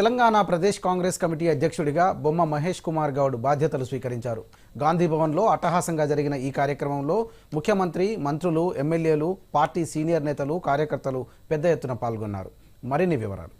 Telangana Pradesh Congress committee అధ్యక్షుడిగా బొమ్మ మహేష్ కుమార్ గౌడ్ బాధ్యతలు స్వీకరించారు. గాంధీ భవన్లో అట్టహాసంగా జరిగిన ఈ కార్యక్రమంలో ముఖ్యమంత్రి మంత్రులు ఎమ్మెల్యేలు పార్టీ సీనియర్ నేతలు కార్యకర్తలు పెద్ద ఎత్తున పాల్గొన్నారు. మరిన్ని వివరాలు.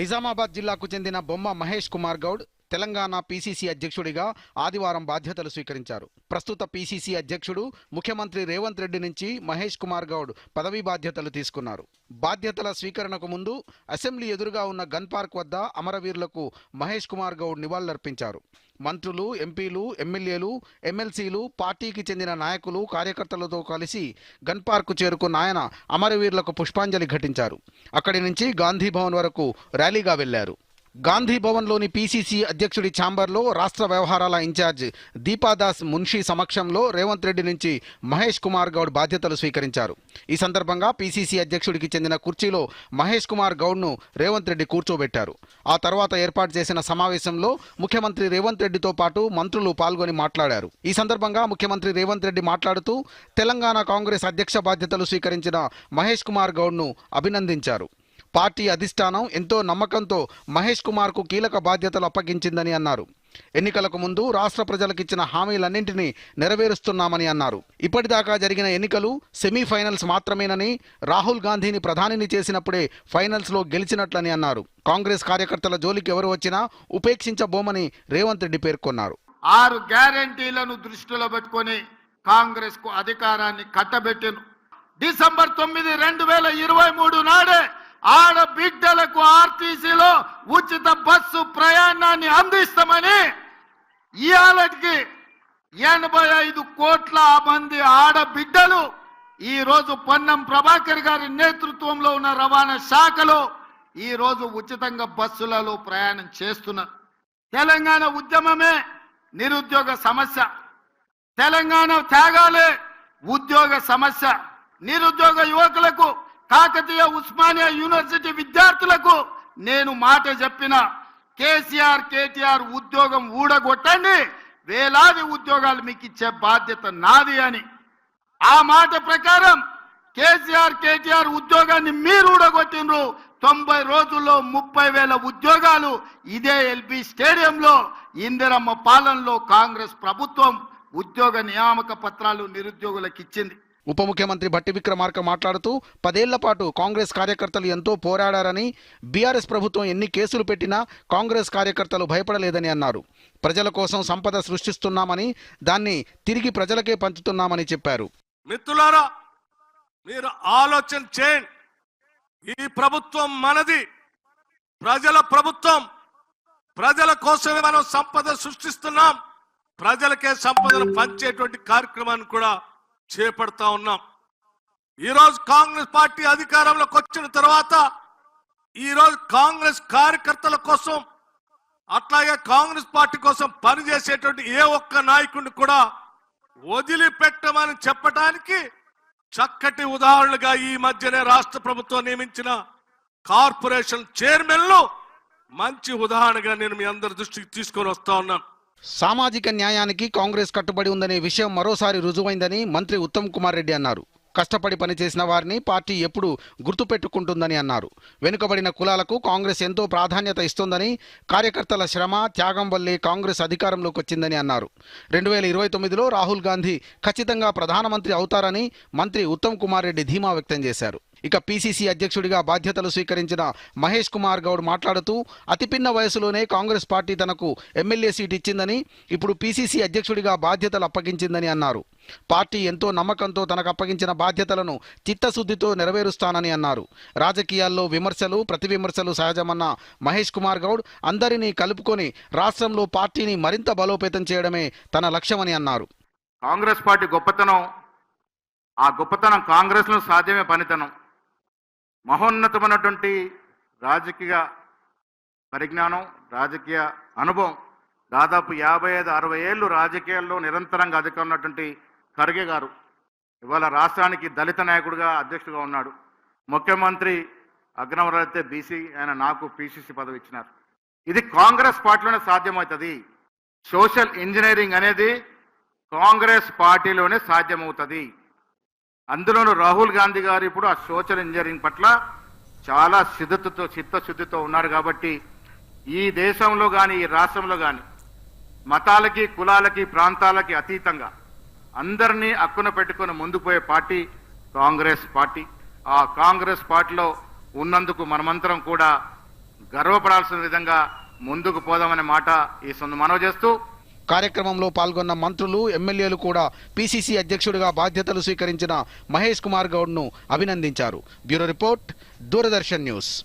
నిజామాబాద్ జిల్లాకు చెందిన బొమ్మ మహేష్ కుమార్ గౌడ్ తెలంగాణ పీసీసీ అధ్యక్షుడిగా ఆదివారం బాధ్యతలు స్వీకరించారు. ప్రస్తుత పీసీసీ అధ్యక్షుడు ముఖ్యమంత్రి రేవంత్ రెడ్డి నుంచి మహేష్ కుమార్ గౌడ్ పదవీ బాధ్యతలు తీసుకున్నారు. బాధ్యతల స్వీకరణకు ముందు అసెంబ్లీ ఎదురుగా ఉన్న గన్ పార్క్ వద్ద అమరవీరులకు మహేష్ కుమార్ గౌడ్ నివాళులర్పించారు. మంత్రులు ఎంపీలు ఎమ్మెల్యేలు ఎమ్మెల్సీలు పార్టీకి చెందిన నాయకులు కార్యకర్తలతో కలిసి గన్ పార్కు చేరుకున్న ఆయన అమరవీరులకు పుష్పాంజలి ఘటించారు. అక్కడి నుంచి గాంధీ భవన్ వరకు ర్యాలీగా వెళ్ళారు. గాంధీ భవన్లోని పీసీసీ అధ్యక్షుడి ఛాంబర్లో రాష్ట్ర వ్యవహారాల ఇన్ఛార్జ్ దీపాదాస్ మున్షి సమక్షంలో రేవంత్ రెడ్డి నుంచి మహేష్ కుమార్ గౌడ్ బాధ్యతలు స్వీకరించారు. ఈ సందర్భంగా పీసీసీ అధ్యక్షుడికి చెందిన కుర్చీలో మహేష్ కుమార్ గౌడ్ను రేవంత్ రెడ్డి కూర్చోబెట్టారు. ఆ తర్వాత ఏర్పాటు చేసిన సమావేశంలో ముఖ్యమంత్రి రేవంత్ రెడ్డితో పాటు మంత్రులు పాల్గొని మాట్లాడారు. ఈ సందర్భంగా ముఖ్యమంత్రి రేవంత్ రెడ్డి మాట్లాడుతూ తెలంగాణ కాంగ్రెస్ అధ్యక్ష బాధ్యతలు స్వీకరించిన మహేష్ కుమార్ గౌడ్ను అభినందించారు. పార్టీ అధిష్టానం ఎంతో నమ్మకంతో మహేష్ కుమార్కు కీలక బాధ్యతలు అప్పగించిందని అన్నారు. ఎన్నికలకు ముందు రాష్ట్ర ప్రజలకు ఇచ్చిన హామీలన్నింటినీ నెరవేరుస్తున్నామని అన్నారు. ఇప్పటిదాకా జరిగిన ఎన్నికలు సెమీఫైనల్స్ మాత్రమేనని రాహుల్ గాంధీని ప్రధానిని చేసినప్పుడే ఫైనల్స్లో గెలిచినట్లని అన్నారు. కాంగ్రెస్ కార్యకర్తల జోలికి ఎవరు వచ్చినా ఉపేక్షించబోమని రేవంత్ రెడ్డి పేర్కొన్నారు. ఆరు గ్యారంటీలను దృష్టిలో పెట్టుకొని కాంగ్రెస్కు అధికారాన్ని కట్టబెట్టిను డిసెంబర్ తొమ్మిది రెండు వేల ఇరవై మూడు నాడు ఆడబిడ్డలకు ఆర్టీసీలో ఉచిత బస్సు ప్రయాణాన్ని అందిస్తామని ఇవాళకి ఎనభై ఐదు కోట్ల మంది ఆడబిడ్డలు ఈ రోజు పొన్నం ప్రభాకర్ గారి నేతృత్వంలో ఉన్న రవాణా శాఖలో ఈ రోజు ఉచితంగా బస్సులలో ప్రయాణం చేస్తున్నారు. తెలంగాణ ఉద్యమమే నిరుద్యోగ సమస్య. తెలంగాణ త్యాగాలే ఉద్యోగ సమస్య. నిరుద్యోగ యువకులకు కాకతీయ ఉస్మానియా యూనివర్సిటీ విద్యార్థులకు నేను మాట చెప్పిన కేసీఆర్ కేటీఆర్ ఉద్యోగం ఊడగొట్టండి వేలాది ఉద్యోగాలు మీకు ఇచ్చే బాధ్యత నాది అని. ఆ మాట ప్రకారం కేసీఆర్ కేటీఆర్ ఉద్యోగాన్ని మీరు ఊడగొట్టినరు తొంభై రోజుల్లో ముప్పై వేల ఉద్యోగాలు ఇదే ఎల్బి స్టేడియంలో ఇందిరమ్మ పాలనలో కాంగ్రెస్ ప్రభుత్వం ఉద్యోగ నియామక పత్రాలు నిరుద్యోగులకు ఇచ్చింది ఉప ముఖ్యమంత్రి భట్టి విక్రమార్క మాట్లాడుతూ పదేళ్ళ పాటు కాంగ్రెస్ కార్యకర్తలు ఎంతో పోరాడారని బీఆర్ఎస్ ప్రభుత్వం ఎన్ని కేసులు పెట్టినా కాంగ్రెస్ కార్యకర్తలు భయపడలేదని అన్నారు. ప్రజల కోసం సంపద సృష్టిస్తున్నామని దాన్ని తిరిగి ప్రజలకే పంచుతున్నామని చెప్పారు. మిత్రులారా మీరు ఆలోచన చేయండి. ఈ ప్రభుత్వం మనది. ప్రజల ప్రభుత్వం. ప్రజల కోసమే మనం సంపద సృష్టిస్తున్నాం. ప్రజలకే సంపదను పంచేటువంటి కార్యక్రమాన్ని కూడా చేపడతా ఉన్నాం. ఈరోజు కాంగ్రెస్ పార్టీ అధికారంలోకి వచ్చిన తర్వాత ఈరోజు కాంగ్రెస్ కార్యకర్తల కోసం అట్లాగే కాంగ్రెస్ పార్టీ కోసం పనిచేసేటువంటి ఏ ఒక్క నాయకుడిని కూడా వదిలిపెట్టమని చెప్పటానికి చక్కటి ఉదాహరణగా ఈ మధ్యనే రాష్ట్ర ప్రభుత్వం నియమించిన కార్పొరేషన్ చైర్మన్లు మంచి ఉదాహరణగా నేను మీ అందరి దృష్టికి తీసుకొని వస్తా ఉన్నాను. సామాజిక న్యాయానికి కాంగ్రెస్ కట్టుబడి ఉందనే విషయం మరోసారి రుజువైందని మంత్రి ఉత్తమ్ కుమార్ రెడ్డి అన్నారు. కష్టపడి పనిచేసిన వారిని పార్టీ ఎప్పుడు గుర్తుపెట్టుకుంటుందని అన్నారు. వెనుకబడిన కులాలకు కాంగ్రెస్ ఎంతో ప్రాధాన్యత ఇస్తుందని కార్యకర్తల శ్రమ త్యాగం వల్లే కాంగ్రెస్ అధికారంలోకి వచ్చిందని అన్నారు. రెండు వేల ఇరవై తొమ్మిదిలో రాహుల్ గాంధీ ఖచ్చితంగా ప్రధానమంత్రి అవుతారని మంత్రి ఉత్తమ్ కుమార్ రెడ్డి ధీమా వ్యక్తం చేశారు. ఇక పీసీసీ అధ్యక్షుడిగా బాధ్యతలు స్వీకరించిన మహేష్ కుమార్ గౌడ్ మాట్లాడుతూ అతిపిన్న వయసులోనే కాంగ్రెస్ పార్టీ తనకు ఎమ్మెల్యే సీట్ ఇచ్చిందని ఇప్పుడు పీసీసీ అధ్యక్షుడిగా బాధ్యతలు అప్పగించిందని అన్నారు. పార్టీ ఎంతో నమ్మకంతో తనకు అప్పగించిన బాధ్యతలను చిత్తశుద్ధితో నెరవేరుస్తానని అన్నారు. రాజకీయాల్లో విమర్శలు ప్రతి విమర్శలు సహజమన్న మహేష్ కుమార్ గౌడ్ అందరినీ కలుపుకొని రాష్ట్రంలో పార్టీని మరింత బలోపేతం చేయడమే తన లక్ష్యమని అన్నారు. కాంగ్రెస్ పార్టీ గొప్పతనం ఆ గొప్పతనం కాంగ్రెస్లో సాధ్యమే పనితనం. మహోన్నతమైనటువంటి రాజకీయ పరిజ్ఞానం రాజకీయ అనుభవం దాదాపు యాభై ఐదు అరవై ఏళ్ళు రాజకీయాల్లో నిరంతరంగా అధికారం ఉన్నటువంటి ఖర్గే గారు. ఇవాళ రాష్ట్రానికి దళిత నాయకుడిగా అధ్యక్షుడిగా ఉన్నాడు. ముఖ్యమంత్రి అగ్రవరైతే బీసీ ఆయన నాకు పిసిసి పదవి ఇచ్చినారు. ఇది కాంగ్రెస్ పార్టీలోనే సాధ్యమవుతుంది. సోషల్ ఇంజనీరింగ్ అనేది కాంగ్రెస్ పార్టీలోనే సాధ్యమవుతుంది. అందులోనూ రాహుల్ గాంధీ గారు ఇప్పుడు ఆ సోషల్ ఇంజనీరింగ్ పట్ల చాలా సిద్ధతతో చిత్తశుద్ధితో ఉన్నారు కాబట్టి ఈ దేశంలో కానీ ఈ రాష్ట్రంలో కానీ మతాలకి కులాలకి ప్రాంతాలకి అతీతంగా అందరినీ అక్కున పెట్టుకుని ముందుపోయే పార్టీ కాంగ్రెస్ పార్టీ. ఆ కాంగ్రెస్ పార్టీలో ఉన్నందుకు మనమంతరం కూడా గర్వపడాల్సిన విధంగా ముందుకు పోదామనే మాట ఈ సొంత మనవి చేస్తూ కార్యక్రమంలో పాల్గొన్న మంత్రులు ఎమ్మెల్యేలు కూడా పీసీసీ అధ్యక్షుడిగా బాధ్యతలు స్వీకరించిన మహేష్ కుమార్ గౌడ్ను అభినందించారు. Bureau report Doordarshan news.